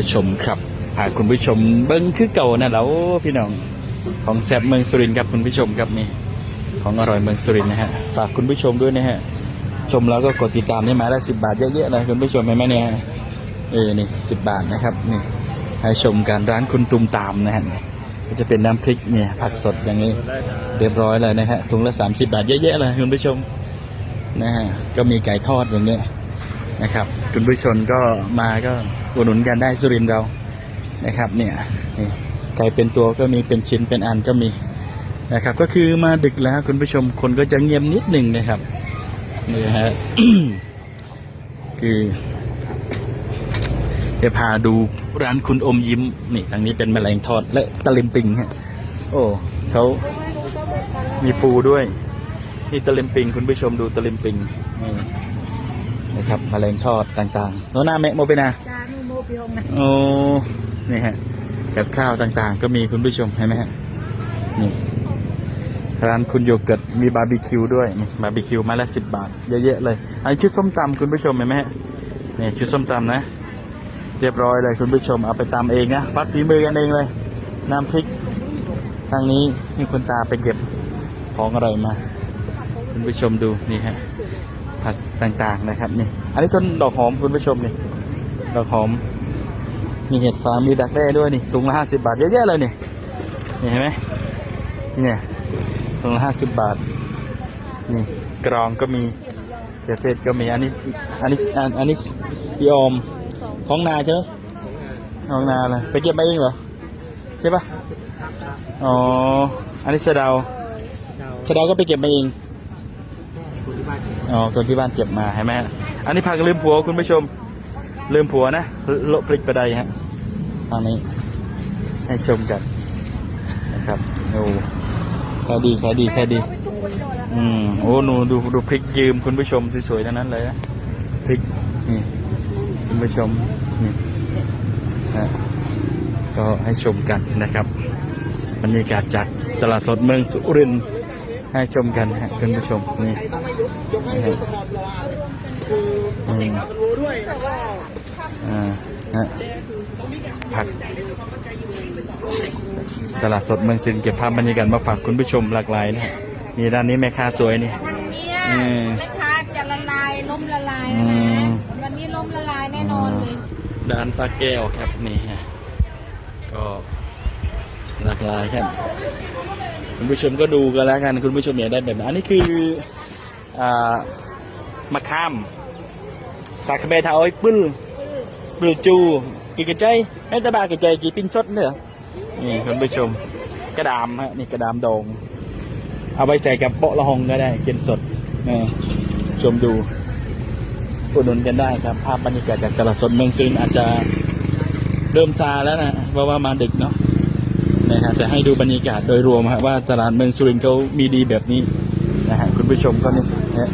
ผู้ชมครับพากคุณผู้ชมเบิ้งคือเก่านะแล้วพี่น้องของแซบเมืองสุรินทร์ครับคุณผู้ชมครับนี่ของอร่อยเมืองสุรินทร์นะฮะฝากคุณผู้ชมด้วยนะฮะชมแล้วก็กดติดตามได้ไหมละสิบบาทเยอะๆเลยคุณผู้ชมเห็นไหมเนี่ยเออนี่สิบบาทนะครับนี่ให้ชมกันร้านคุณตุมตามนะฮะก็จะเป็นน้ำพริกเนี่ยผักสดอย่างนี้เรียบร้อยเลยนะฮะถุงละ30บาทเยอะๆเลยคุณผู้ชมนะฮะก็มีไก่ทอดอย่างเงี้ยนะครับ คุณผู้ชมก็มาก็ อุดหนุนกันได้สุรินเรานะครับเนี่ยนี่ไก่เป็นตัวก็มีเป็นชิ้นเป็นอันก็มีนะครับ ก็คือมาดึกแล้วคุณผู้ชมคนก็จะเงียบนิดหนึ่งนะครับนี่ฮะคือจะพาดูร้านคุณอมยิ้มนี่ทางนี้เป็นแมลงทอดและตะลิมปิงฮะโอ้เขามีปูด้วยนี่ตะลิมปิงคุณผู้ชมดูตะลิมปิงนี่นะครับแมลงทอดต่างๆโนหน้าแมะโมไปนะจา นูโองนะโอ้นี่ฮะกับข้าวต่างๆ ก็มีคุณผู้ชมเห็นไหมฮะนี่ร้านคุณโยเกิร์ตมีบาร์บีคิวด้วยนี่บาร์บีคิวมาละสิบบาทเยอะๆเลยอันนี้ชุดส้มตำคุณผู้ชมเห็นไหมฮะนี่ชุดส้มตำนะ เรียบร้อยเลยคุณผู้ชมเอาไปตำเองนะฟัดฝีมือกันเองเลยน้ำพริกทางนี้นี่คุณตาไปเก็บของอร่อยมา คุณผู้ชมดูนี่ฮะผักต่างๆนะครับนี่อันนี้ต้นดอกหอมคุณผู้ชมนี่ดอกหอม มีเห็ดฟางมีดักแด้ด้วยนี่ถุงละห้าสิบาทเยอะๆเลยนี่นี่เห็นไหมนี่เนี่ยถุงละห้าสิบบาทนี่กรองก็มีเกลือเทศก็มีอันนี้อันนี้อันอันนี้พี่อมของนาใช่ไหมของนาเลยไปเก็บมาเองเหรอใช่ปะอ๋ออันนี้สะเดาสะเดาก็ไปเก็บมาเองอ๋อคนที่บ้านเก็บมาใช่ไหมอันนี้ผักลืมผัวคุณผู้ชม ลืมผัวนะโลพริกไปได้ฮะ ทางนี้ ให้ชมกันนะครับโอ้ขายดีขายดีขายดี อืมโอ้หนูดูดูพริกยืมคุณผู้ชมสวยๆทั้งนั้นเลยนะพริกนี่คุณผู้ชมนี่ฮะก็ให้ชมกันนะครับบรรยากาศจากตลาดสดเมืองสุรินทร์ให้ชมกันฮะคุณผู้ชมนี่นะฮะอืมอ่าฮะ ผัก ตลาดสดเมืองสินเก็บภาพบรรยากาศมาฝากคุณผู้ชมหลากหลายนะฮะนี่ด้านนี้แม่ค้าสวยนี่วันนี้อืม แม่ค้าจะละลายล้มละลายอืนะม วันนี้ล้มละลายแน่นอนเลยด้านตาแก้วครับนี่ฮะก็หลากหลายครับ คุณผู้ชมก็ดูกันแล้วกันคุณผู้ชมอยากได้แบบไหนอันนี้คืออ่ามะขาม สาคเบทาอ้อยปึ้ลปึ้ลจู กี่กระใจแม่ตาบากระใจกี่ปิ้งสดเนี่ยนี่คุณผู้ชมกระดามฮะนี่กระดามดองเอาไปใส่กับโปะละหงก็ได้กินสดนี่ชมดูอุดหนุนกันได้ครับ ภาพบรรยากาศจากตลาดสดเมืองซุนอาจจะเริ่มซาแล้วนะเพราะว่ามาดึกเนาะนะฮะแต่ให้ดูบรรยากาศโดยรวมฮะว่าตลาดเมืองสุรินทร์เขามีดีแบบนี้นะฮะคุณผู้ชมก็นี่นะฮะ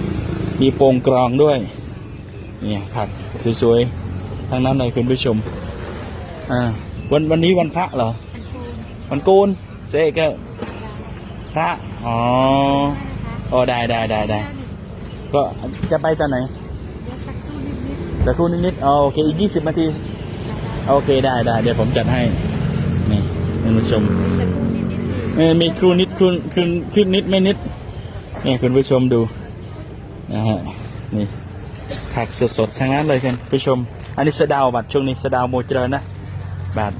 มีโปร่งกรองด้วยนี่ผักสวยๆทั้งนั้นเลยคุณผู้ชม อ่าวันวันนี้วันพระเหรอ วันโกนเสกก็พระอ๋ออ๋อได้ได้ได้ได้ก็จะไปตอนไหนจะครู่นิดๆอ๋อโอเคอีกยี่สิบนาทีโอเคได้ได้เดี๋ยวผมจัดให้นี่คุณผู้ชมเออมีครูนิดครูครูครูนิดไม่นิดนี่คุณผู้ชมดูนะฮะนี่ผักสดๆทั้งนั้นเลยคุณผู้ชม อันนี้สะเดาวบัดช่วงนี้สะเดาวโมเจริญนะ บัด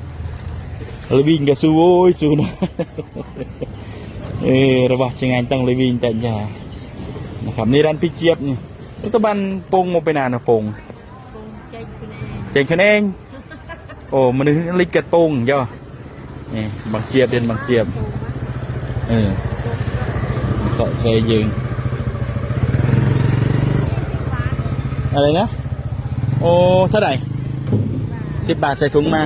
เลยวิ่งกับสู้โว้ยสู้นะเออระบาดยังไงตั้งเลยวิ่งแต่ยานะครับนี่ร้านพี่เจี๊ยบนี่ตุตบันปงโมไปนานนะปงเจงคะแนนโอ้มันนึกลิกกัดโปงย่อนี่บางเจี๊ยบเด่นบางเจี๊ยบเออสาะเซยยืงอะไรนะ โอ้เท่าไหร่สิบบาทใส่ถุงมา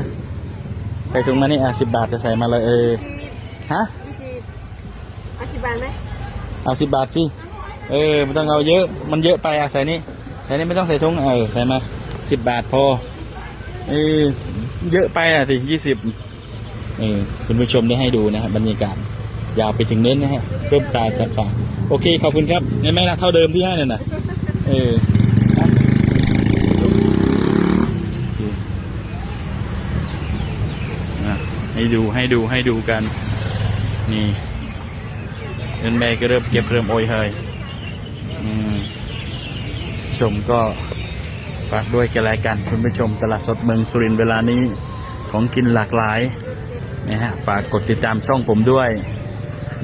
ใส่ถุงมานี่อะสิบบาทจะใส่มาเลยเออฮะอธิบายไหมเอาสิบบาทสิเออไม่ต้องเอาเยอะมันเยอะไปอะใส่นี่ใส่นี่ไม่ต้องใส่ถุงเออใส่มาสิบบาทพอเออเยอะไปอะสิยี่สิบเออคุณผู้ชมได้ให้ดูนะครับบรรยากาศยาวไปถึงเน้นนะฮะเพิ่มสายสามสามโอเคขอบคุณครับงั้นไม่ละเท่าเดิมที่ให้นั่นนะเอออะ ให้ดูให้ดูให้ดูกัน นี่เงินแม่ก็เริ่มเก็บเริ่มโอยเฮยอืมชมก็ฝากด้วยกันแล้วกัน คุณผู้ชมตลาดสดเมืองสุรินทร์เวลานี้ของกินหลากหลายนะฮะฝากกดติดตามช่องผมด้วย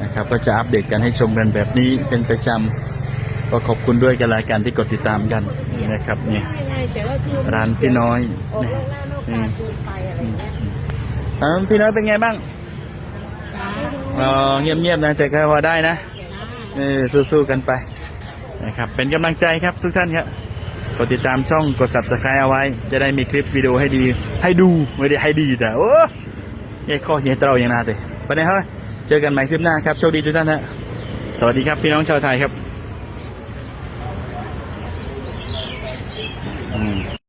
นะครับ ก็จะอัปเดตกันให้ชมกันแบบนี้เป็นประจำก็ขอบคุณด้วยกันแล้วกันที่กดติดตามกันนะครับเนี่ยร้านพี่น้อยนี่ อกหน้านอกตาเกินไปอะไรเงี้ยอ่าพี่น้อยเป็นไงบ้างเออเงียบๆนะแต่ก็พอได้นะเออสู้ๆกันไปนะครับเป็นกำลังใจครับทุกท่านครับกดติดตามช่องกด subscribe เอาไว้ จะได้มีคลิปวิดีโอให้ดี ให้ดูไม่ได้ให้ดีแต่โอ้ยข้อเหี้ยเต้าอย่างน่าเตะไปไหนเฮ้ยเจอกันใหม่คลิปหน้าครับโชคดีทุกท่านฮะสวัสดีครับพี่น้องชาวไทยครับ